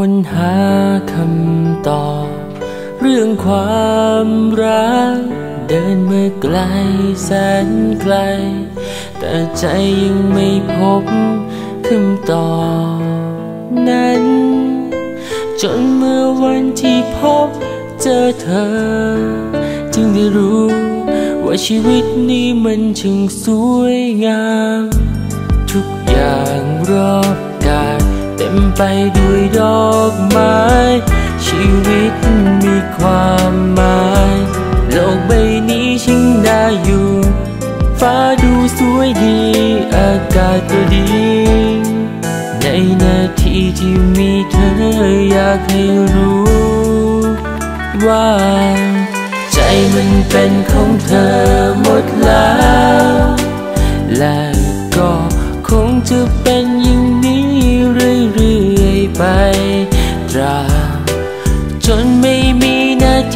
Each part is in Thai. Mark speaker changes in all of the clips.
Speaker 1: ค้นหาคำตอบ เรื่องความรัก เดินมาไกลแสนไกล แต่ใจยังไม่พบคำตอบนั้น จนเมื่อวันที่พบเจอเธอ จึงได้รู้ว่าชีวิตนี้มันช่างสวยงาม ทุกอย่างรอบกาย มไปด้วยดอกไม้ ชีวิตมีความหมาย โลกใบนี้ช่างน่าอยู่ ฟ้าดูสวยดี อากาศก็ดี ในนาทีที่มีเธออยากให้รู้ ว่า ใจมันเป็นของเธอหมดแล้ว และก็คงจะเป็น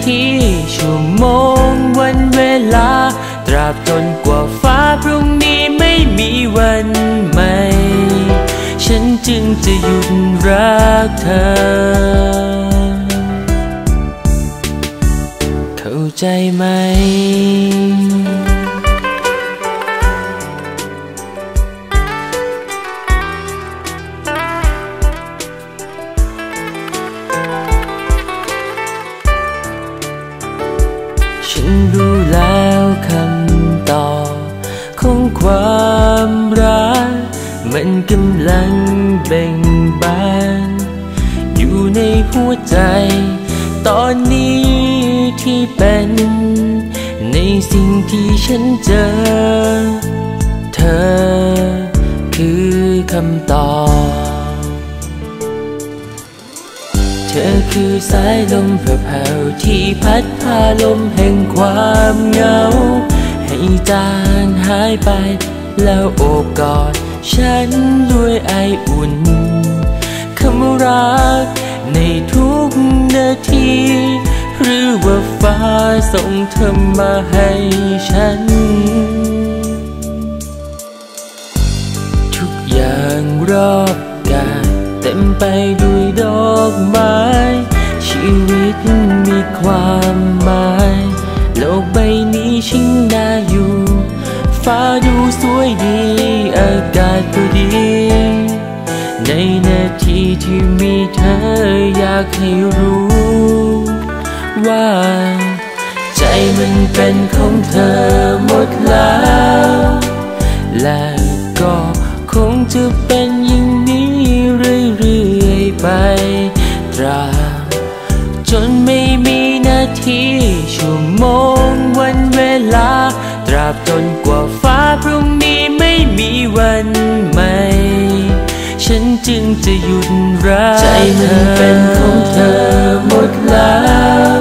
Speaker 1: ทีชั่วโมงวันเวลา ตราบจนกว่าฟ้าพรุ่งนี้ไม่มีวันใหม่ ฉันจึงจะหยุดรักเธอ เข้าใจไหม กำลังเบ่งบาน อยู่ในหัวใจ ตอนนี้ที่เป็น ในสิ่งที่ฉันเจอ เธอคือคำตอบเธอคือสายลมแผ่วๆที่พัดพาลมแห่งความเหงา ให้จางหายไปแล้วโอบกอด ฉันด้วยไออุ่นคำรักในทุกนาที หรือว่าฟ้าส่งเธอมาให้ฉัน ทุกอย่างรอบกายเต็มไปด้วยดอกไม้ ชีวิตมีความหมาย โลกใบนี้ช่างน่าอยู่ ฟ้าดูสวยดี อากาศก็ดี ในนาทีที่มีเธออยากให้รู้ ว่า ใจมันเป็นของเธอหมดแล้ว และก็คงจะเป็นอย่างนี้เรื่อยๆไปตราจนไม่มีนาทีชั่วโมงวันเวลา ตราบจนกว่า นจึงจะหยุดรักใจมันเป็นของเธอหมดแล้ว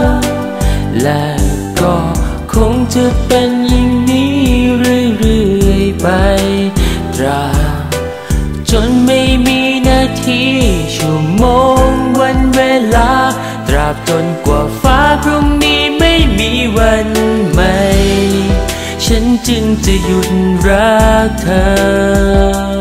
Speaker 1: และก็คงจะเป็นอย่างนี้เรื่อยๆไปตราบจนไม่มีนาทีชั่วโมงวันเวลา ตราบจนกว่าฟ้าพรุ่งนี้ไม่มีวันใหม่ ฉันจึงจะหยุดรักเธอ